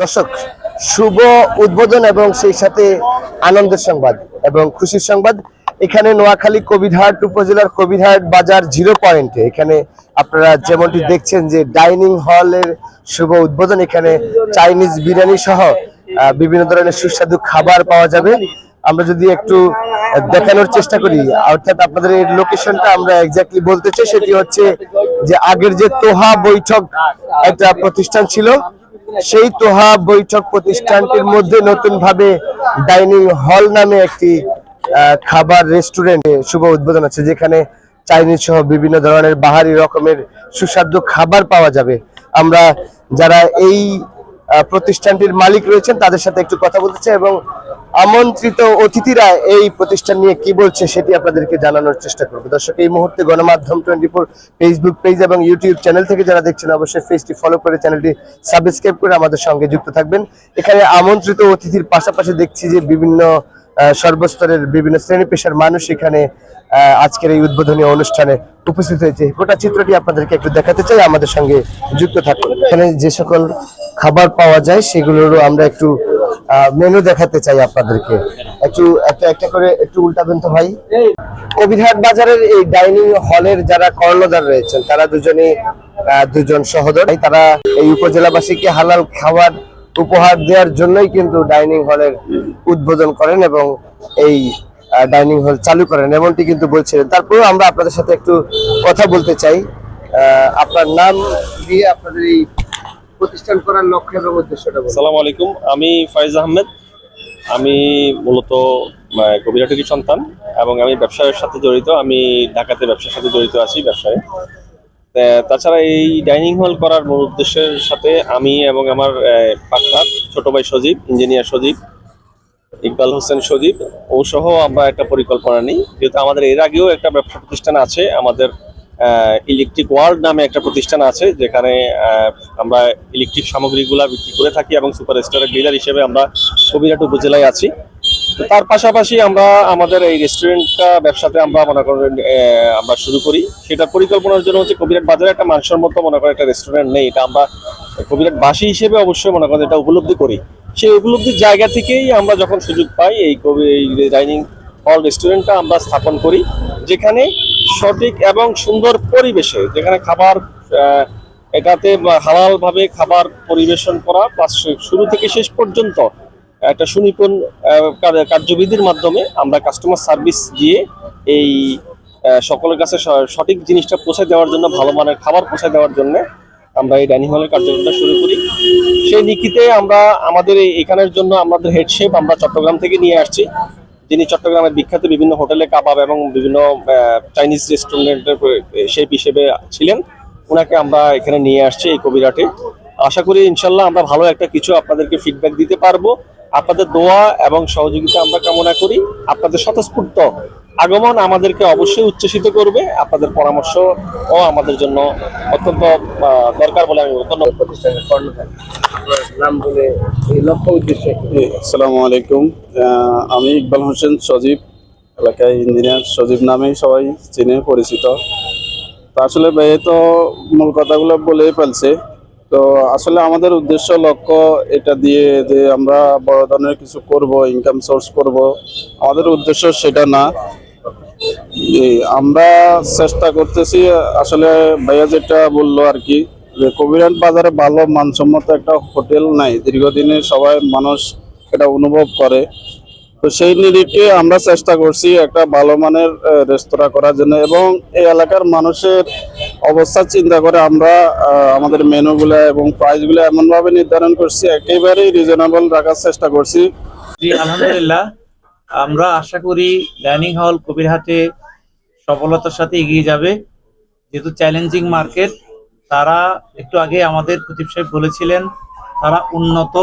দর্শক, শুভ উদ্বোধন এবং সেই সাথে আনন্দের সংবাদ এবং খুশির সংবাদ। এখানে নোয়াখালী কবিরহাট উপজেলার কবিরহাট বাজার জিরো পয়েন্টে এখানে আপনারা যেমনটি দেখছেন যে ডাইনিং হলের শুভ উদ্বোধন। এখানে চাইনিজ বিরিয়ানি সহ বিভিন্ন ধরনের সুস্বাদু খাবার পাওয়া যাবে। আমরা যদি একটু দেখানোর চেষ্টা করি, অর্থাৎ আপনাদের এই লোকেশনটা আমরা এক্স্যাক্টলি বলতে চাই, সেটি হচ্ছে যে আগের যে তোহা বৈঠক একটা প্রতিষ্ঠান ছিল সেই তোহা বৈঠক প্রতিষ্ঠানটির মধ্যে নতুন ভাবে ডাইনিং হল নামে একটি খাবার রেস্টুরেন্টে শুভ উদ্বোধন আছে যেখানে চাইনিজ সহ বিভিন্ন ধরনের বাহারি রকমের সুস্বাদু খাবার পাওয়া যাবে। আমরা যারা এই প্রতিষ্ঠানটির মালিক রয়েছেন, তাদের সাথে একটু কথা বলতে চাই এবং আমন্ত্রিত অতিথিরা এই প্রতিষ্ঠান নিয়ে কি বলছে সেটি আপনাদেরকে জানানোর চেষ্টা করব। দর্শক, এই মুহূর্তে গণমাধ্যম টোয়েন্টি ফোর ফেসবুক পেজ এবং ইউটিউব চ্যানেল থেকে যারা দেখছেন, অবশ্যই পেজটি ফলো করে চ্যানেলটি সাবস্ক্রাইব করে আমাদের সঙ্গে যুক্ত থাকবেন। এখানে আমন্ত্রিত অতিথির পাশাপাশি দেখছি যে বিভিন্ন সর্বস্তরের বিভিন্ন শ্রেণি পেশার মানুষ এখানে আজকের এই উদ্বোধনী অনুষ্ঠানে উপস্থিত হয়েছে। গোটা চিত্রটি আপনাদেরকে একটু দেখাতে চাই, আমাদের সঙ্গে যুক্ত থাকুন। এখানে যে সকল খাবার পাওয়া যায়, সেগুলোরও আমরা একটু মেনু দেখাতে চাই আপনাদেরকে। একটু, একটা একটা করে একটু উল্টাবেন তো ভাই। কবিরহাট বাজারের এই ডাইনিং হলের যারা কর্ণধার রয়েছেন, তারা দুজনে দুজন সহোদর। তারা এই উপজেলাবাসীকে হালাল খাবার উপহার দেওয়ার জন্যই কিন্তু ডাইনিং হলের উদ্বোধন করেন এবং এই ডাইনিং হল চালু করেন, এমনটি কিন্তু বলছিলেন। তারপরেও আমরা আপনাদের সাথে একটু কথা বলতে চাই। আপনার নাম দিয়ে আপনাদের এই প্রতিষ্ঠান করার লক্ষ্য এবং উদ্দেশ্যটা আসসালামু আলাইকুম, আমি ফয়েজ আহমেদ। আমি মূলত কবিরাটুকি সন্তান এবং আমি ব্যবসায়ের সাথে জড়িত। আমি ঢাকাতে ব্যবসার সাথে জড়িত আছি, ব্যবসায়। তাছাড়া এই ডাইনিং হল করার মূল উদ্দেশ্যের সাথে আমি এবং আমার পার্টনার, ছোট ভাই সজীব, ইঞ্জিনিয়ার সজীব, ইকবাল হোসেন সজীব, ও সহ আমরা একটা পরিকল্পনা নিই। যেহেতু আমাদের এর আগেও একটা ব্যবসা প্রতিষ্ঠান আছে, আমাদের ইলেকট্রিক ওয়ার্ল্ড নামে একটা প্রতিষ্ঠান আছে, যেখানে আমরা ইলেকট্রিক সামগ্রীগুলা বিক্রি করে থাকি এবং সুপার স্টোরের ডিলার হিসেবে আমরা কবিরাট উপজেলায় আছি। তার পাশাপাশি আমরা আমাদের এই রেস্টুরেন্টটা ব্যবসাতে আমরা মনে করেন আমরা শুরু করি। সেটা পরিকল্পনার জন্য হচ্ছে কবিরাট বাজারে একটা মানসম্মত মনে করেন একটা রেস্টুরেন্ট নেই। এটা আমরা কবিরাট বাসী হিসেবে অবশ্যই মনে করেন এটা উপলব্ধি করি। সেই উপলব্ধির জায়গা থেকেই আমরা যখন সুযোগ পাই এই কবি, এই ডাইনিং হল রেস্টুরেন্টটা আমরা স্থাপন করি, যেখানে সঠিক এবং সুন্দর পরিবেশে, যেখানে খাবার এটাতে হালাল ভাবে খাবার পরিবেশন করা শুরু থেকে শেষ পর্যন্ত একটা সুনিপুণ কার্যবিধির মাধ্যমে আমরা কাস্টমার সার্ভিস দিয়ে এই সকলের কাছে সঠিক জিনিসটা পৌঁছে দেওয়ার জন্য, ভালো মানের খাবার পৌঁছে দেওয়ার জন্য আমরা এই ডাইনিং হলের কার্যক্রমটা শুরু করি। সেই নিকিতে আমরা আমাদের এখানের জন্য আমাদের হেডশেপ আমরা চট্টগ্রাম থেকে নিয়ে আসছি। যিনি চট্টগ্রামের বিখ্যাত বিভিন্ন হোটেলে কাবাব এবং বিভিন্ন চাইনিজ রেস্টুরেন্টের শেফ হিসেবে ছিলেন। ওনাকে আমরা এখানে নিয়ে আসছি এই কবিরাটে। আশা করি ইনশাল্লাহ আমরা ভালো একটা কিছু আপনাদেরকে ফিডব্যাক দিতে পারব। আপনাদের দোয়া এবং সহযোগিতা আমরা কামনা করি। আপনাদের স্বতঃস্ফূর্ত আগমন আমাদেরকে অবশ্যই উচ্ছ্বসিত করবে। আপনাদের পরামর্শ ও আমাদের জন্য অত্যন্ত দরকার বলে আমি ধন্যবাদ। আসসালামু আলাইকুম। আমি ইকবাল হোসেন সজীব এলাকায় ইঞ্জিনিয়ার সজীব নামেই সবাই চিনে পরিচিত। তো আসলে ভাই তো মূল কথাগুলো বলেই ফেলছে। তো আসলে আমাদের উদ্দেশ্য, লক্ষ্য এটা দিয়ে যে আমরা বড় ধরনের কিছু করব ইনকাম সোর্স করব। আমাদের উদ্দেশ্য সেটা না। আমরা চেষ্টা করতেছি, আসলে ভাইয়া যেটা বলল আর কি, যে কবিরাট বাজারে ভালো মানসম্মত একটা হোটেল নাই। দীর্ঘদিনে সবাই মানুষ এটা অনুভব করে। তো সেই নিরিখে আমরা চেষ্টা করছি একটা ভালো মানের রেস্তোরাঁ করার জন্য এবং এই এলাকার মানুষের অবস্থা, চিন্তা করে আমরা আমাদের মেনুগুলো এবং প্রাইসগুলো এমনভাবে নির্ধারণ করছি, একেবারেই রিজনেবল রাখার চেষ্টা করছি। আলহামদুলিল্লাহ। আমরা আশা করি ডাইনিং হল কবিরহাটে সফলতার সাথে এগিয়ে যাবে। যেহেতু চ্যালেঞ্জিং মার্কেট তারা একটু আগে আমাদের খতিব সাহেব বলেছিলেন, তারা উন্নত,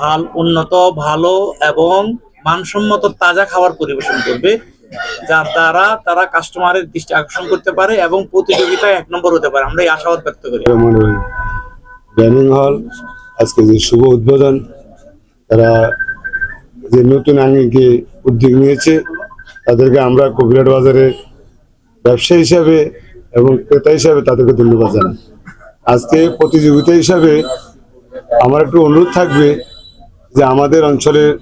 ভালো, উন্নত, ভালো এবং মানসম্মত তাজা খাবার পরিবেশন করবে। যার দ্বারা তারা কাস্টমারের দৃষ্টি আকর্ষণ করতে পারে এবং প্রতিযোগিতায় এক নম্বর হতে পারে। আমরা এই আশাবাদ ব্যক্ত করি। ডাইনিং হল আজকে যে শুভ উদ্বোধন, তারা যে নতুন আঙ্গিকে উদ্যোগ নিয়েছে, তাদেরকে আমরা কবিরাট বাজারে ব্যবসা হিসাবে এবং ক্রেতা হিসাবে তাদেরকে ধন্যবাদ জানাই। আজকে প্রতিযোগিতা হিসাবে আমার একটু অনুরোধ থাকবে যে আমাদের অঞ্চলের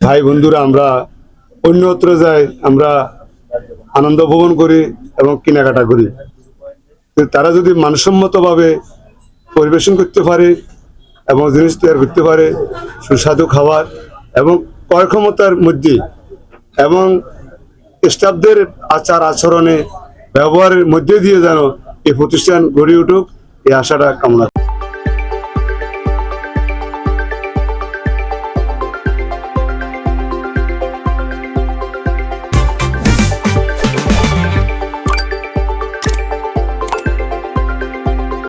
ভাই বন্ধুরা আমরা অন্যত্র যাই আমরা আনন্দ উপভোগ করি এবং কেনাকাটা করি তারা যদি মানসম্মতভাবে পরিবেশন করতে পারে এবং জিনিস তৈরি করতে পারে, সুস্বাদু খাবার এবং ক্রয় ক্ষমতার মধ্যে এবং স্টাফদের আচার আচরণে, ব্যবহারের মধ্যে দিয়ে যেন এই প্রতিষ্ঠান গড়ে উঠুক, এই আশাটা কামনা।